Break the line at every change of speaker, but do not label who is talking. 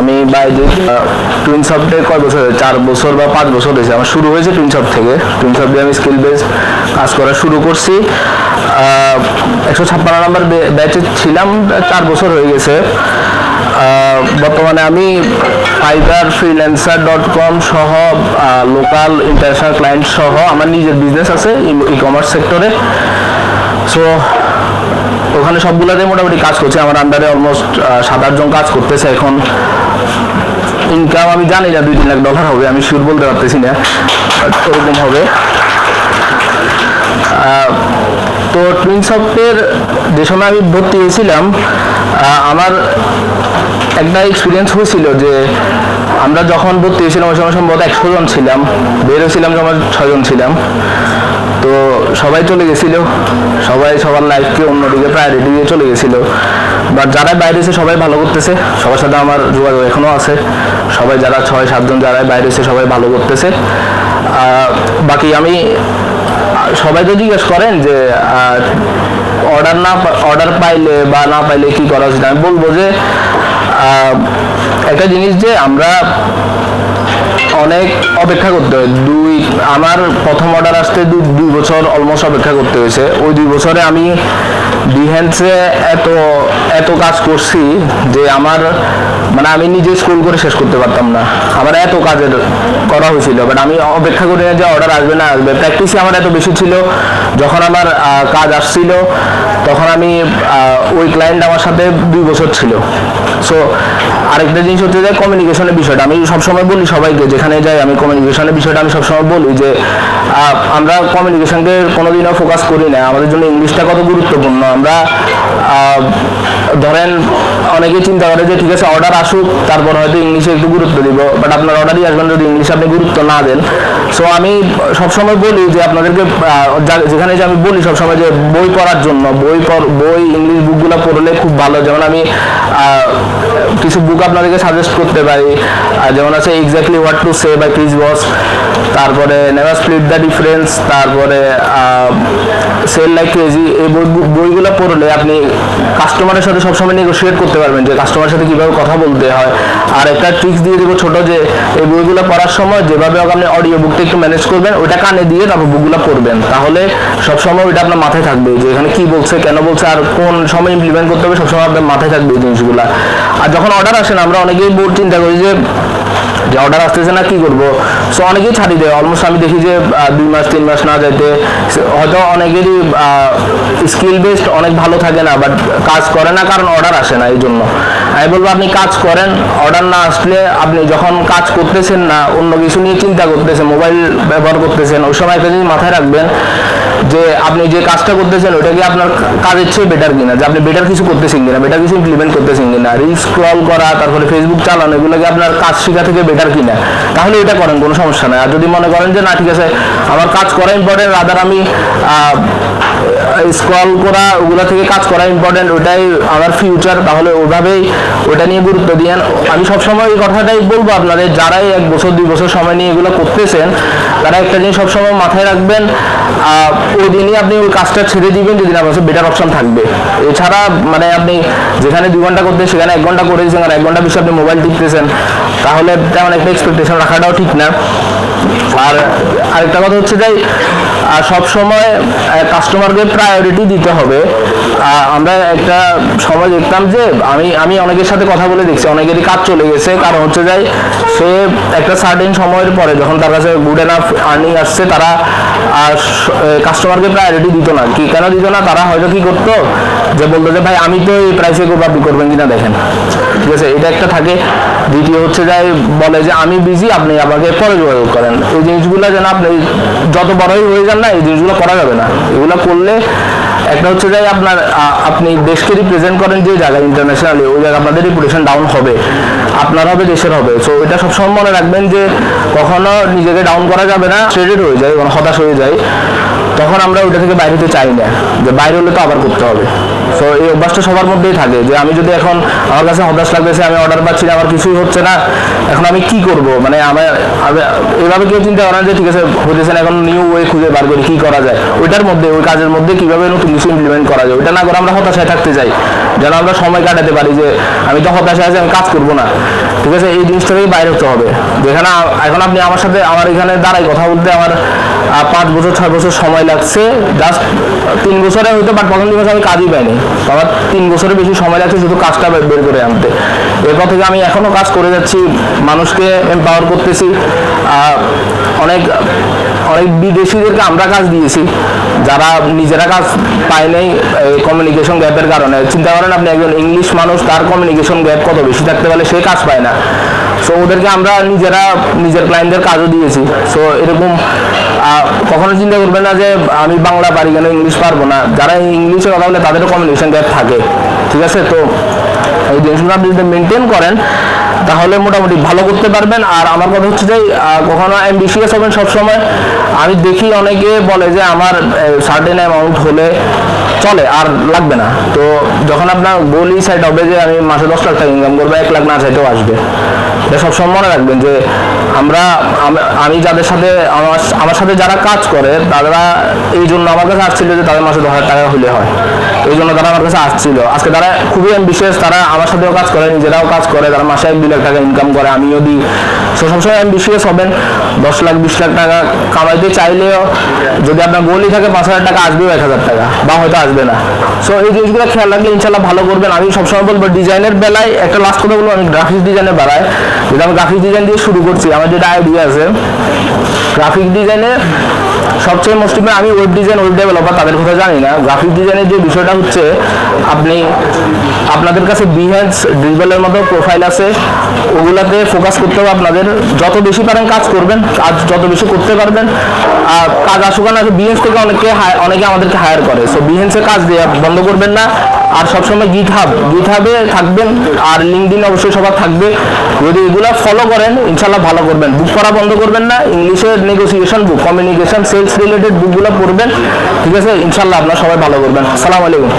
আমি বাইরে টুইন সফটে কয় বছর? চার বছর বা পাঁচ বছর হয়েছে। আমার শুরু হয়েছে টুইন সফট থেকে। টুইন সফট দিয়ে আমি স্কিল বেস কাজ করা শুরু করছি। একশো ছাপ্পান্ন নাম্বার ব্যাচে ছিলাম, চার বছর হয়ে গেছে। বর্তমানে আমি ফাইবার ফ্রিল্যান্সার ডট কম সহ লোকাল ইন্টারন্যাশনাল ক্লায়েন্ট সহ আমার নিজের বিজনেস আছে ই কমার্স সেক্টরে সো ওখানে সবগুলোতে মোটামুটি কাজ করছে, আমার আন্ডারে অলমোস্ট সাত আটজন কাজ করতেছে এখন। ইনকাম আমি জানি না দুই তিন লাখ ডলার হবে, আমি শিওর বলতে পারতেছি না ওরকম হবে। তো টুইন সফটের যে সময় আমি ভর্তি হয়েছিলাম আমার একটা এক্সপিরিয়েন্স হয়েছিল যে আমরা যখন ভর্তি হয়েছিলাম, ওই সময় সম্ভবত একশো জন ছিলাম, বের হয়েছিলাম যখন ছজন ছিলাম। তো সবাই চলে গেছিল। সবাই, সবার লাইফকে অন্যদিকে প্রায়োরিটি দিয়ে চলে গেছিল। বাট যারা বাইরে এসে সবাই ভালো করতেছে, সবার সাথে আমার যোগাযোগ এখনও আছে। সবাই যারা ছয়, সাতজন যারা বাইরে এসে সবাই ভালো করতেছে। বাকি আমি, সবাই তো জিজ্ঞেস করেন যে অর্ডার না অর্ডার পাইলে বা না পাইলে কি করা উচিত আমি বলব যে একটা জিনিস যে আমরা অনেক অপেক্ষা করতে হয়। দুই, আমার প্রথম অর্ডার আসতে দুই বছর অলমোস্ট অপেক্ষা করতে হয়েছে। ওই দুই বছরে আমি ডিহেন্সে এত এত কাজ করছি যে আমার মানে আমি নিজে স্কুল করে শেষ করতে পারতাম না। আমার এত কাজের করা হয়েছিল বাট আমি অপেক্ষা করি না যে অর্ডার আসবে না আসবে। প্র্যাকটিসে আমার এত বেশি ছিল, যখন আমার কাজ আসছিল, তখন আমি ওই ক্লায়েন্ট আমার সাথে দুই বছর ছিল। সো আরেকটা জিনিস হচ্ছে যে কমিউনিকেশনের বিষয়টা, আমি সবসময় বলি সবাইকে, যেখানে যাই আমি কমিউনিকেশনের বিষয়টা আমি সবসময় বলি যে আমরা কমিউনিকেশনকে কোনোদিনও ফোকাস করি না। আমাদের জন্য ইংলিশটা কত গুরুত্বপূর্ণ। আমরা ধরেন অনেকে চিন্তা করে যে, ঠিক আছে অর্ডার আসুক, তারপর হয়তো ইংলিশে একটু গুরুত্ব দিব। বাট আপনার অর্ডারই আসবেন যদি ইংলিশে আপনি গুরুত্ব না দেন। সো আমি সবসময় বলি যে, আপনাদেরকে যেখানে যে আমি বলি সবসময় যে, বই পড়ার জন্য, বই বই ইংলিশ বুকগুলো পড়লে খুব ভালো। যেমন আমি কিছু বুক আপনাদেরকে সাজেস্ট করতে পারি। যেমন আছে exactly what to say by Chris Voss তারপরে নেভার স্প্লিট দ্য ডিফারেন্স তারপরে সেল লাইক ক্রেজি এই বইগুলো পড়লে আপনি কাস্টমারের সাথে সবসময় নেগোশিয়েট করতে পারবেন যে কাস্টমারের সাথে কীভাবে কথা বলতে হয়। আর একটা ট্রিক্স দিয়ে দেবো ছোট যে, এই বইগুলো পড়ার সময় যেভাবে আপনি অডিও বুকটা একটু ম্যানেজ করবেন ওটা কানে দিয়ে তারপর বুকগুলো পড়বেন। তাহলে সবসময় ওইটা আপনার মাথায় থাকবে যে এখানে কি বলছে, কেন বলছে, আর কোন সময় ইমপ্লিমেন্ট করতে হবে, সবসময় আপনার মাথায় থাকবে এই জিনিসগুলো। আর যখন অর্ডার আসেন আমরা অনেকেই বোর্ড চিন্তা করি যে যে অর্ডার আসতেছে না, কি করব? সো অনেকেই ছাড়ি দেয়। অলমোস্ট আমি দেখি যে দুই মাস, তিন মাস না যাইতে, হয়তো অনেকেরই স্কিল বেসড অনেক ভালো থাকে না বাট কাজ করে না কারণ অর্ডার আসে না এই জন্য আমি বলব, আপনি কাজ করেন অর্ডার না আসলে আপনি যখন কাজ করতেছেন না, অন্য কিছু নিয়ে চিন্তা করতেছেন মোবাইল ব্যবহার করতেছেন, ওই সময় একটা জিনিস মাথায় রাখবেন যে আপনি যে কাজটা করতেছেন ওটা কি আপনার কাজের চেয়ে বেটার কিনা? যে আপনি বেটার কিছু করতেছেন কিনা বেটার কিছু ইমপ্লিমেন্ট করতেছেন কিনা? রিল স্ক্রল করা, তারপরে ফেসবুক চালানো, এগুলো কি আপনার কাজ শেখা থেকে বেটার কিনা? তাহলে এটা করেন, কোনো সমস্যা নাই। আর যদি মনে করেন যে না, ঠিক আছে, আমার কাজ করা ইম্পর্টেন্ট রাদার আমি স্ক্রল করা, ওগুলা থেকে কাজ করা ইম্পর্টেন্ট ওটাই আমার ফিউচার তাহলে ওভাবেই ওটা নিয়ে গুরুত্ব দিয়েন। আমি সবসময় এই কথাটাই বলব আপনাদের, যারাই এক বছর, দুই বছর সময় নিয়ে এগুলো করতেছেন, তারা একটা জিনিস সবসময় মাথায় রাখবেন ওই দিনই আপনি ওই কাজটা ছেড়ে দিবেন যদি না বেটার অপশন থাকবে। এছাড়া মানে আপনি যেখানে দুই ঘণ্টা করতেন সেখানে এক ঘণ্টা করে দিয়েছেন, আর এক ঘণ্টা বেশি আপনি মোবাইল টিপতেছেন, তাহলে তেমন একটা এক্সপেকটেশন রাখাটাও ঠিক না। আর আরেকটা কথা হচ্ছে যে সব সময় কাস্টমারকে প্রায়োরিটি দিতে হবে। আমরা একটা সময় দেখতাম যে, আমি আমি অনেকের সাথে কথা বলে দেখছি, অনেকেরই কাজ চলে গেছে। কারণ হচ্ছে যাই সে একটা সার্টেন সময়ের পরে যখন তার কাছে গুড এনাফ আর্নিং আসছে, তারা কাস্টমারকে প্রায়োরিটি দিত না। কি কেন দিত না? তারা হয়তো কি করতো? যে বলতো যে, ভাই, আমি তো এই প্রাইসে আপনি করবেন কিনা দেখেন। ঠিক আছে? এটা একটা থাকে। দ্বিতীয় হচ্ছে যাই বলে যে আমি বিজি আপনি আমাকে পরে যোগাযোগ করেন। এই জিনিসগুলো যেন আপনি যত বড়ই হয়ে যান না, এই জিনিসগুলো করা যাবে না। এগুলো করলে একটা হচ্ছে যে আপনার আপনি দেশকে রিপ্রেজেন্ট করেন যে জায়গায় ইন্টারন্যাশনালি ওই জায়গায় আপনাদের রিপুটেশন ডাউন হবে, আপনার হবে, দেশের হবে। সো এটা সবসময় মনে রাখবেন যে কখনো নিজেকে ডাউন করা যাবে না ট্রেডেড হয়ে যায় এবং হতাশ হয়ে যায়। তখন আমরা ওটা থেকে বাইরে হতে চাই না। যে বাইরে হলে তো আবার করতে হবে। সো এই অভ্যাসটা সবার মধ্যেই থাকে যে আমি যদি এখন আমার কাছে হতাশ লাগতেছে, আমি অর্ডার পাচ্ছি না, আমার কিছুই হচ্ছে না, এখন আমি কি করব? মানে আমার এভাবে কেউ চিন্তা করেন যে ঠিক আছে হতেছে না এখন নিউ ওয়ে খুঁজে বার করি, কি করা যায়? ওইটার মধ্যে, ওই কাজের মধ্যে কীভাবে নতুন কিছু ইমপ্লিমেন্ট করা যায়? ওইটা না করে আমরা হতাশায় থাকতে যাই যেন আমরা সময় কাটাতে পারি যে আমি তো হতাশা আছে, আমি কাজ করব না। ঠিক আছে, এই জিনিসটা থেকে বাইরে হতে হবে। যেখানে এখন আপনি আমার সাথে আমার এখানে দাঁড়াই কথা বলতে আমার পাঁচ বছর, ছয় বছর সময় লাগছে। জাস্ট তিন বছরে হয়তো বাট প্রথম দিন আমি কাজই পাইনি। তো আমার তিন বছরের বেশি সময় লাগছে শুধু কাজটা বের করে আনতে। এরপর থেকে আমি এখনও কাজ করে যাচ্ছি, মানুষকে এম্পাওয়ার করতেছি। অনেক অনেক বিদেশিদেরকে আমরা কাজ দিয়েছি। যারা নিজেরা কাজ পায় নাই কমিউনিকেশন গ্যাপের কারণে। চিন্তা করেন আপনি একজন ইংলিশ মানুষ, তার কমিউনিকেশন গ্যাপ কত বেশি থাকতে পারে, সে কাজ পায় না। সো ওদেরকে আমরা নিজেরা, নিজের ক্লায়েন্টদের কাজও দিয়েছি। সো এরকম কখনো চিন্তা করবেন না যে, আমি বাংলা পারি কেন, ইংলিশ পারব না। যারা ইংলিশে কথা বলে, তাদেরও কমিউনিকেশন গ্যাপ থাকে। ঠিক আছে? তো, এই জিনিসগুলো আপনি যদি মেনটেন করেন, তাহলে মোটামুটি ভালো করতে পারবেন। আর আমার কথা হচ্ছে যে কখনো অ্যাম্বিশিয়াস হবেন সবসময়। আমি দেখি অনেকে বলে যে, আমার সার্টেন অ্যামাউন্ট হলে চলে, আর লাগবে না। তো যখন আপনার গোলই সাইড হবে যে আমি মাসে দশ লাখ টাকা ইনকাম করব, এক লাখ না চাইতেও আসবে। এটা সবসময় মনে রাখবেন যে আমরা আমি যাদের সাথে, আমার সাথে যারা কাজ করে, তারা এই জন্য আমার কাছে আসছিল যে তাদের মাসে দশ হাজার টাকা হলে হয়। এই জন্য তারা আমার কাছে আসছিল। আজকে তারা খুবই বিশেষ তারা আমার সাথেও কাজ করে, নিজেরাও কাজ করে, তারা মাসে এক, দুই লাখ টাকা ইনকাম করে, আমিও দিই। সো সবসময় অ্যাম্বিশিয়াস হবেন, দশ লাখ, বিশ লাখ টাকা কামাইতে চাইলেও যদি আপনার গোলই থাকে পাঁচ হাজার টাকা, আসবেও এক হাজার টাকা, বা হয়তো আসবে না। সো এই জিনিসগুলো খেয়াল রাখলে ইনশাল্লাহ ভালো করবেন। আমি সবসময় বলব ডিজাইনের বেলায় একটা লাস্ট কথা বলব, আমি গ্রাফিক্স ডিজাইনে বেলায় যদি আমি গ্রাফিক্স ডিজাইন দিয়ে শুরু করছি, আমার যেটা আইডিয়া আছে গ্রাফিক ডিজাইনে সবচেয়ে মোস্ট আমি ওয়েব ডিজাইন ওয়েব ডেভেলপার তাদের কথা জানি না। গ্রাফিক ডিজাইনের যে বিষয়টা হচ্ছে, আপনি, আপনাদের কাছে বিহেন্স ড্রিবেলের মতো প্রোফাইল আছে, ওগুলাতে ফোকাস করতে হবে আপনাদের। যত বেশি পারেন কাজ করবেন, কাজ যত বেশি করতে পারবেন। আর কাজ আসুক না বিহেন্স থেকে অনেকে অনেকে আমাদেরকে হায়ার করে। সো বিহেন্সে কাজ দিয়ে বন্ধ করবেন না। আর সবসময় গিট হাব গিট হাবে থাকবেন আর লিঙ্কডিন অবশ্যই সবার থাকবে। যদি এগুলো ফলো করেন ইনশাল্লাহ ভালো করবেন। বুক করা বন্ধ করবেন না, ইংলিশের negotiation book communication sales related বুকগুলো পড়বেন। ঠিক আছে? ইনশাল্লাহ আপনার সবাই ভালো করবেন। আসসালামু আলাইকুম।